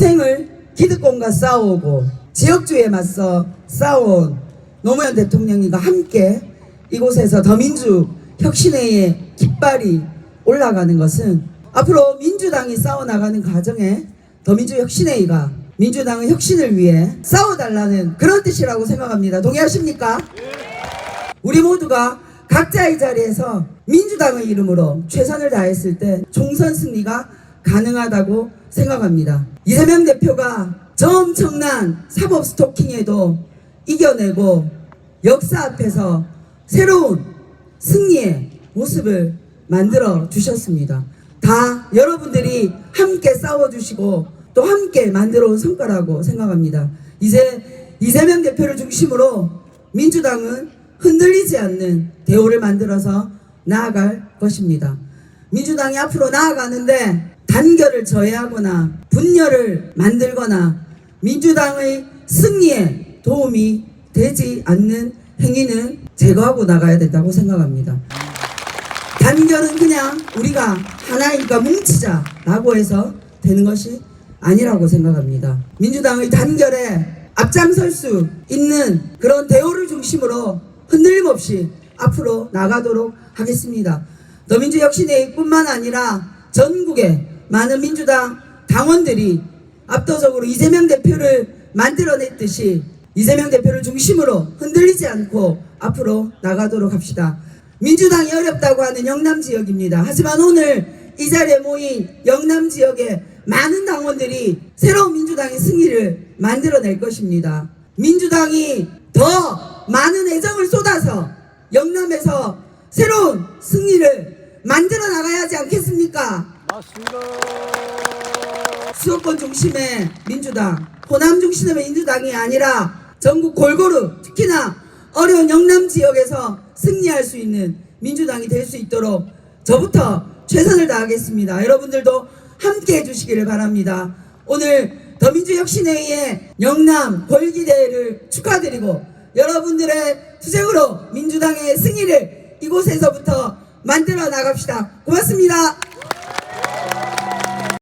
평생을 기득권과 싸우고 지역주의에 맞서 싸워온 노무현 대통령님과 함께 이곳에서 더민주 혁신회의 깃발이 올라가는 것은 앞으로 민주당이 싸워나가는 과정에 더민주 혁신회의가 민주당의 혁신을 위해 싸워달라는 그런 뜻이라고 생각합니다. 동의하십니까? 우리 모두가 각자의 자리에서 민주당의 이름으로 최선을 다했을 때 총선 승리가 가능하다고 생각합니다. 이재명 대표가 저 엄청난 사법 스토킹에도 이겨내고 역사 앞에서 새로운 승리의 모습을 만들어 주셨습니다. 다 여러분들이 함께 싸워주시고 또 함께 만들어 온 성과라고 생각합니다. 이제 이재명 대표를 중심으로 민주당은 흔들리지 않는 대우를 만들어서 나아갈 것입니다. 민주당이 앞으로 나아가는데 단결을 저해하거나 분열을 만들거나 민주당의 승리에 도움이 되지 않는 행위는 제거하고 나가야 된다고 생각합니다. 단결은 그냥 우리가 하나이니까 뭉치자라고 해서 되는 것이 아니라고 생각합니다. 민주당의 단결에 앞장설 수 있는 그런 대우를 중심으로 흔들림 없이 앞으로 나가도록 하겠습니다. 더민주 혁신회의뿐만 아니라 전국의 많은 민주당 당원들이 압도적으로 이재명 대표를 만들어냈듯이 이재명 대표를 중심으로 흔들리지 않고 앞으로 나가도록 합시다. 민주당이 어렵다고 하는 영남 지역입니다. 하지만 오늘 이 자리에 모인 영남 지역의 많은 당원들이 새로운 민주당의 승리를 만들어낼 것입니다. 민주당이 더 많은 애정을 쏟아서 영남에서 새로운 승리를 만들어 나가야 하지 않겠습니까? 수도권 중심의 민주당, 호남 중심의 민주당이 아니라 전국 골고루 특히나 어려운 영남 지역에서 승리할 수 있는 민주당이 될 수 있도록 저부터 최선을 다하겠습니다. 여러분들도 함께 해주시기를 바랍니다. 오늘 더민주혁신회의의 영남 골기대회를 축하드리고 여러분들의 투쟁으로 민주당의 승리를 이곳에서부터 만들어 나갑시다. 고맙습니다.